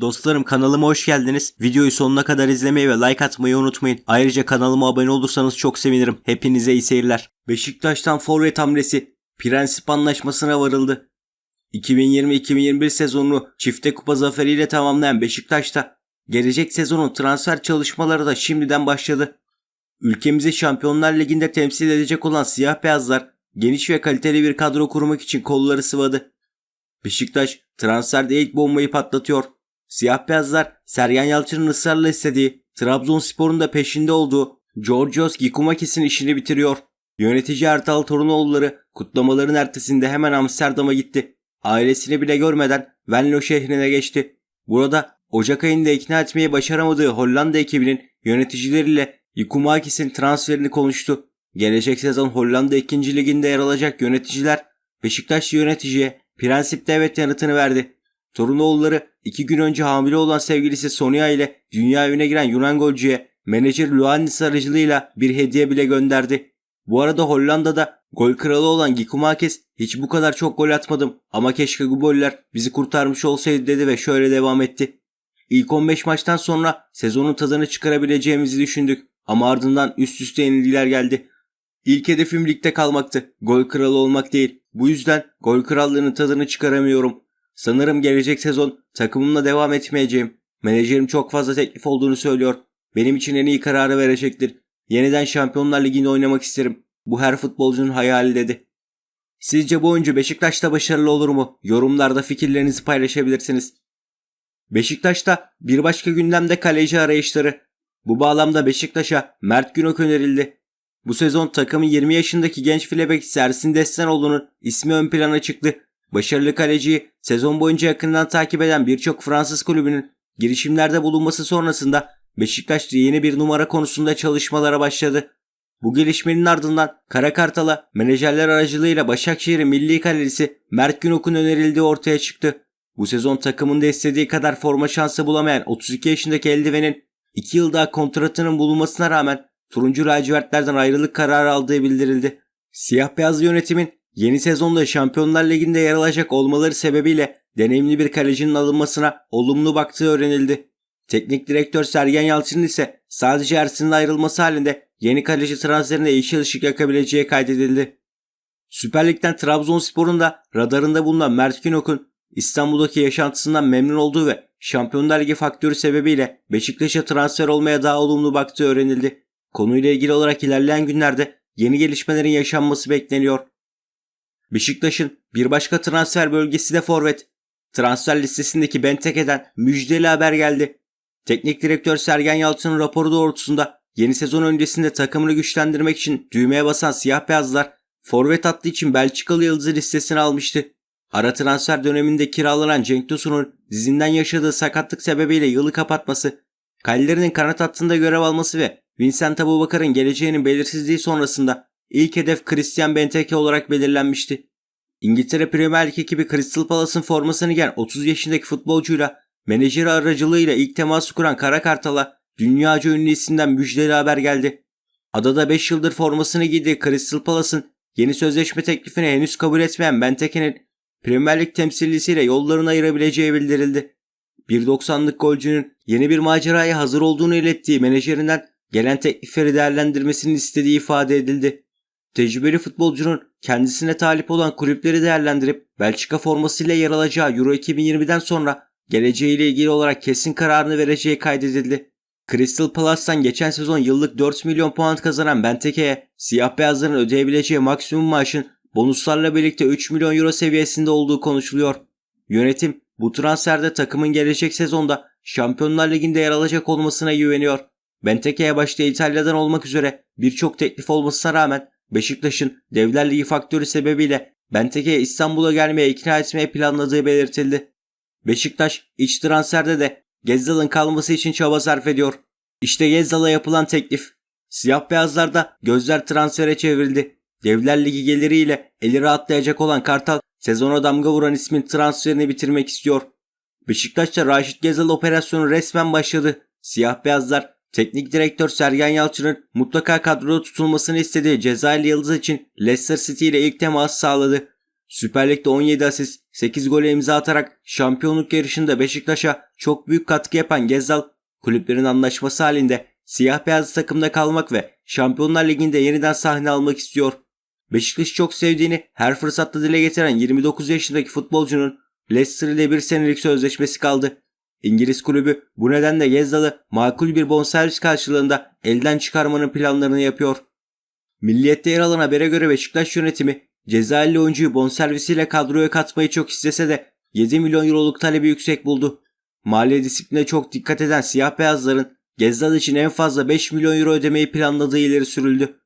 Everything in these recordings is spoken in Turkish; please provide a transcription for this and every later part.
Dostlarım kanalıma hoş geldiniz. Videoyu sonuna kadar izlemeyi ve like atmayı unutmayın. Ayrıca kanalıma abone olursanız çok sevinirim. Hepinize iyi seyirler. Beşiktaş'tan forvet hamlesi prensip anlaşmasına varıldı. 2020-2021 sezonunu çifte kupa zaferiyle tamamlayan Beşiktaş'ta gelecek sezonun transfer çalışmaları da şimdiden başladı. Ülkemizi Şampiyonlar Ligi'nde temsil edecek olan siyah beyazlar geniş ve kaliteli bir kadro kurmak için kolları sıvadı. Beşiktaş transferde ilk bombayı patlatıyor. Siyah beyazlar Sergen Yalçın'ın ısrarla istediği, Trabzonspor'un da peşinde olduğu Georgios Gikumakis'in işini bitiriyor. Yönetici Ertal Torunoğulları kutlamaların ertesinde hemen Amsterdam'a gitti. Ailesini bile görmeden Venlo şehrine geçti. Burada Ocak ayında ikna etmeyi başaramadığı Hollanda ekibinin yöneticileriyle Gikumakis'in transferini konuştu. Gelecek sezon Hollanda 2. liginde yer alacak yöneticiler Beşiktaşlı yöneticiye prensipte evet yanıtını verdi. Torunoğulları iki gün önce hamile olan sevgilisi Sonia ile dünya evine giren Yunan golcüye menajer Luanis aracılığıyla bir hediye bile gönderdi. Bu arada Hollanda'da gol kralı olan Gikumakis hiç bu kadar çok gol atmadım ama keşke bu goller bizi kurtarmış olsaydı dedi ve şöyle devam etti. İlk 15 maçtan sonra sezonun tadını çıkarabileceğimizi düşündük ama ardından üst üste yenilgiler geldi. İlk hedefim ligde kalmaktı. Gol kralı olmak değil. Bu yüzden gol krallığının tadını çıkaramıyorum. Sanırım gelecek sezon takımımla devam etmeyeceğim. Menajerim çok fazla teklif olduğunu söylüyor. Benim için en iyi kararı verecektir. Yeniden Şampiyonlar Ligi'nde oynamak isterim. Bu her futbolcunun hayali dedi. Sizce bu oyuncu Beşiktaş'ta başarılı olur mu? Yorumlarda fikirlerinizi paylaşabilirsiniz. Beşiktaş'ta bir başka gündemde kaleci arayışları. Bu bağlamda Beşiktaş'a Mert Günok önerildi. Bu sezon takımın 20 yaşındaki genç filebek Sersin Destanoğlu'nun ismi ön plana çıktı. Başarılı kaleciyi sezon boyunca yakından takip eden birçok Fransız kulübünün girişimlerde bulunması sonrasında Beşiktaş yeni bir numara konusunda çalışmalara başladı. Bu gelişmenin ardından Kara Kartal'a menajerler aracılığıyla Başakşehir'in milli kalecisi Mert Günok'un önerildiği ortaya çıktı. Bu sezon takımında istediği kadar forma şansı bulamayan 32 yaşındaki eldivenin 2 yıl daha kontratının bulunmasına rağmen turuncu lacivertlerden ayrılık kararı aldığı bildirildi. Siyah beyaz yönetimin yeni sezonda Şampiyonlar Ligi'nde yer alacak olmaları sebebiyle deneyimli bir kalecinin alınmasına olumlu baktığı öğrenildi. Teknik direktör Sergen Yalçın'ın ise sadece Ersin'in ayrılması halinde yeni kaleci transferine yeşil ışık yakabileceği kaydedildi. Süper Lig'den Trabzonspor'un da radarında bulunan Mert Günok'un İstanbul'daki yaşantısından memnun olduğu ve Şampiyonlar Ligi faktörü sebebiyle Beşiktaş'a transfer olmaya daha olumlu baktığı öğrenildi. Konuyla ilgili olarak ilerleyen günlerde yeni gelişmelerin yaşanması bekleniyor. Beşiktaş'ın bir başka transfer bölgesi de forvet. Transfer listesindeki Benteke'den müjdeli haber geldi. Teknik direktör Sergen Yalçın'ın raporu doğrultusunda yeni sezon öncesinde takımını güçlendirmek için düğmeye basan siyah beyazlar forvet hattı için Belçikalı yıldızı listesine almıştı. Ara transfer döneminde kiralanan Cenk Tosun'un dizinden yaşadığı sakatlık sebebiyle yılı kapatması, Kallerinin kanat hattında görev alması ve Vincent Abubakar'ın geleceğinin belirsizliği sonrasında ilk hedef Christian Benteke olarak belirlenmişti. İngiltere Premier Lig ekibi Crystal Palace'ın formasını giyen 30 yaşındaki futbolcuyla menajeri aracılığıyla ilk teması kuran Kara Kartal'a dünyaca ünlü isimden müjdeli haber geldi. Adada 5 yıldır formasını giydiği Crystal Palace'ın yeni sözleşme teklifini henüz kabul etmeyen Benteke'nin Premier Lig temsilcisiyle yollarını ayırabileceği bildirildi. 1.90'lık golcünün yeni bir maceraya hazır olduğunu ilettiği menajerinden gelen teklifleri değerlendirmesini istediği ifade edildi. Tecrübeli futbolcunun kendisine talip olan kulüpleri değerlendirip Belçika formasıyla yer alacağı Euro 2020'den sonra geleceğiyle ilgili olarak kesin kararını vereceği kaydedildi. Crystal Palace'tan geçen sezon yıllık 4 milyon puan kazanan Benteke'ye siyah beyazların ödeyebileceği maksimum maaşın bonuslarla birlikte 3 milyon euro seviyesinde olduğu konuşuluyor. Yönetim bu transferde takımın gelecek sezonda Şampiyonlar Ligi'nde yer alacak olmasına güveniyor. Benteke'ye başta İtalya'dan olmak üzere birçok teklif olmasına rağmen Beşiktaş'ın Devler Ligi faktörü sebebiyle Benteke'ye İstanbul'a gelmeye ikna etmeye planladığı belirtildi. Beşiktaş iç transferde de Gezzal'ın kalması için çaba sarf ediyor. İşte Gezzal'a yapılan teklif. Siyah beyazlarda gözler transfere çevrildi. Devler Ligi geliriyle eli rahatlayacak olan Kartal sezona damga vuran ismin transferini bitirmek istiyor. Beşiktaş'ta Raşit Gezal operasyonu resmen başladı. Siyah beyazlar teknik direktör Sergen Yalçın'ın mutlaka kadroda tutulmasını istediği Cezayirli Yıldız için Leicester City ile ilk teması sağladı. Süper Lig'de 17 asist, 8 gole imza atarak şampiyonluk yarışında Beşiktaş'a çok büyük katkı yapan Gezzal, kulüplerin anlaşması halinde siyah beyaz takımda kalmak ve Şampiyonlar Ligi'nde yeniden sahne almak istiyor. Beşiktaş'ı çok sevdiğini her fırsatta dile getiren 29 yaşındaki futbolcunun Leicester ile bir senelik sözleşmesi kaldı. İngiliz kulübü bu nedenle Gezzal'ı makul bir bonservis karşılığında elden çıkarmanın planlarını yapıyor. Milliyette yer alan habere göre Beşiktaş yönetimi Cezayirli oyuncuyu bonservisiyle kadroya katmayı çok istese de 7 milyon euroluk talebi yüksek buldu. Maliye disipline çok dikkat eden siyah beyazların Gezzal için en fazla 5 milyon euro ödemeyi planladığı ileri sürüldü.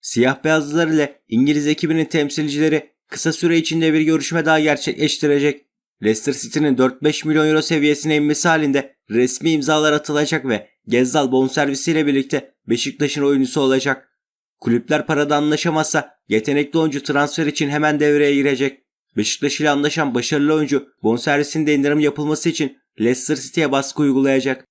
Siyah beyazlılar ile İngiliz ekibinin temsilcileri kısa süre içinde bir görüşme daha gerçekleştirecek. Leicester City'nin 4-5 milyon euro seviyesine inmesi halinde resmi imzalar atılacak ve Gezzal bonservisiyle birlikte Beşiktaş'ın oyuncusu olacak. Kulüpler parada anlaşamazsa yetenekli oyuncu transfer için hemen devreye girecek. Beşiktaş ile anlaşan başarılı oyuncu bonservisinde indirim yapılması için Leicester City'ye baskı uygulayacak.